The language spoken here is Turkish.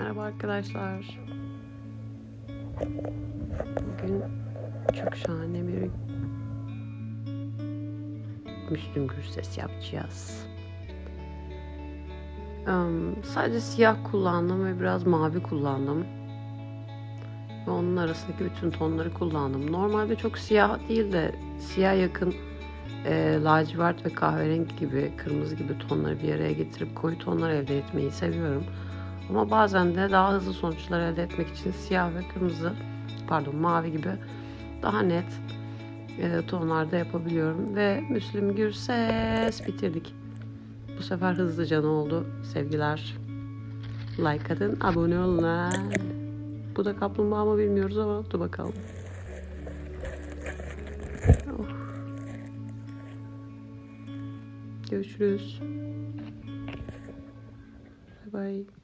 Merhaba arkadaşlar. Bugün çok şahane bir Müslüm Gürses yapacağız. Em, sadece siyah kullandım ve biraz mavi kullandım. Ve onun arasındaki bütün tonları kullandım. Normalde çok siyah değil de siyah yakın e, lacivert ve kahverengi gibi, kırmızı gibi tonları bir araya getirip koyu tonlar elde etmeyi seviyorum. Ama bazen de daha hızlı sonuçlar elde etmek için siyah ve kırmızı, pardon mavi gibi daha net e, tonlarda yapabiliyorum. Ve Müslüm Gürses bitirdik. Bu sefer hızlıca ne oldu? Sevgiler. Like atın, abone olun. Bu da kaplumbağa mı bilmiyoruz ama dur bakalım. Oh. Görüşürüz. Bye bye.